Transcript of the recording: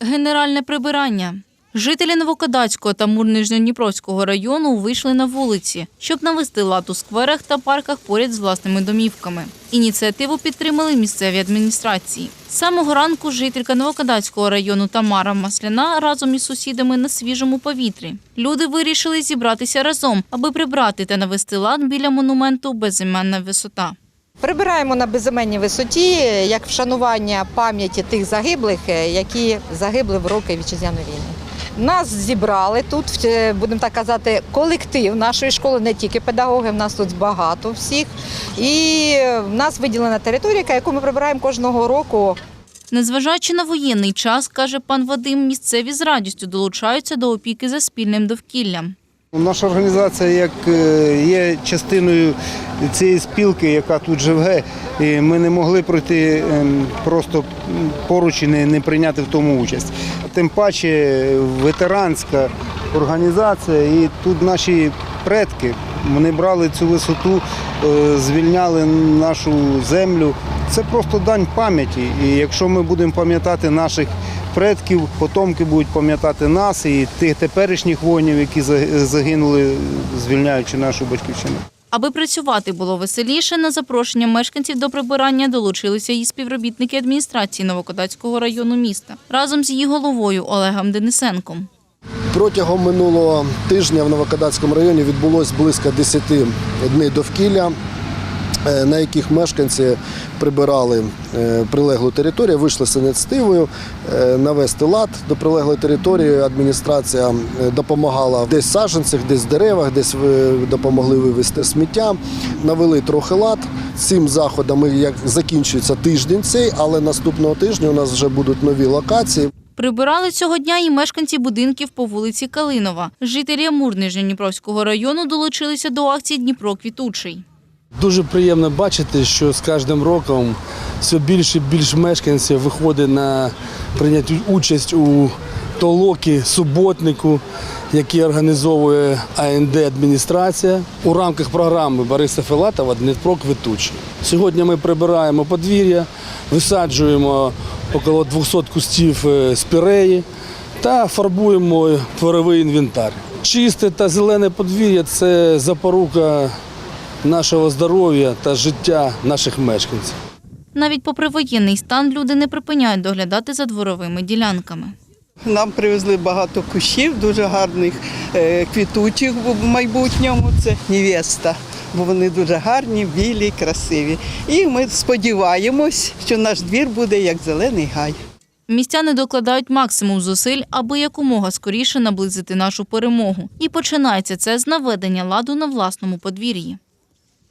Генеральне прибирання. Жителі Новокадацького та Мур-Нижньодніпровського району вийшли на вулиці, щоб навести лад у скверах та парках поряд з власними домівками. Ініціативу підтримали місцеві адміністрації. З самого ранку жителька Новокадацького району Тамара Масляна разом із сусідами на свіжому повітрі. Люди вирішили зібратися разом, аби прибрати та навести лад біля монументу Безіменна висота. Прибираємо на безіменній висоті як вшанування пам'яті тих загиблих, е, які загибли в роки вітчизняної війни. Нас зібрали тут, будемо так казати, колектив нашої школи, не тільки педагоги, в нас тут багато всіх. І в нас виділена територія, яку ми прибираємо кожного року. Незважаючи на воєнний час, каже пан Вадим, місцеві з радістю долучаються до опіки за спільним довкіллям. Наша організація як е, є частиною цієї спілки, яка тут живе, і ми не могли пройти ем, просто поруч і не, не прийняти в тому участь. Тим паче ветеранська організація, і тут наші предки вони брали цю висоту, е, звільняли нашу землю. Це просто дань пам'яті. І якщо ми будемо пам'ятати наших предків, потомки будуть пам'ятати нас і тих теперішніх воїнів, які загинули, звільняючи нашу батьківщину. Аби працювати було веселіше, на запрошення мешканців до прибирання долучилися і співробітники адміністрації Новокодацького району міста разом з її головою Олегом Денисенком. Протягом минулого тижня в Новокадацькому районі відбулось близько 10 днів довкілля, е, на яких мешканці прибирали е, прилеглу територію, вийшли з ініціативою е, навести лад до прилеглої території. Адміністрація е, допомагала десь в саджанцях, десь в деревах, десь допомогли вивезти сміття. Навели трохи лад. Цим заходом як закінчується тиждень цей, але наступного тижня у нас вже будуть нові локації. Прибирали цього дня і мешканці будинків по вулиці Калинова. Жителі Амур Нижньодніпровського району долучилися до акції Дніпро квітучий. Дуже приємно бачити, що з кожним роком все більше і більше мешканців виходить на прийняти участь у толокі, суботнику, який організовує АНД адміністрація у рамках програми Бориса Филатова Дніпро квітучий. Сьогодні ми прибираємо подвір'я, висаджуємо около 200 кустів е, спіреї та фарбуємо творовий інвентар. Чисте та зелене подвір'я це запорука нашого здоров'я та життя наших мешканців. Навіть попри воєнний стан люди не припиняють доглядати за дворовими ділянками. Нам привезли багато кущів, дуже гарних е, квітучих в майбутньому. Це невеста, бо вони дуже гарні, білі, красиві. І ми сподіваємось, що наш двір буде як зелений гай. Містяни докладають максимум зусиль, аби якомога скоріше наблизити нашу перемогу. І починається це з наведення ладу на власному подвір'ї.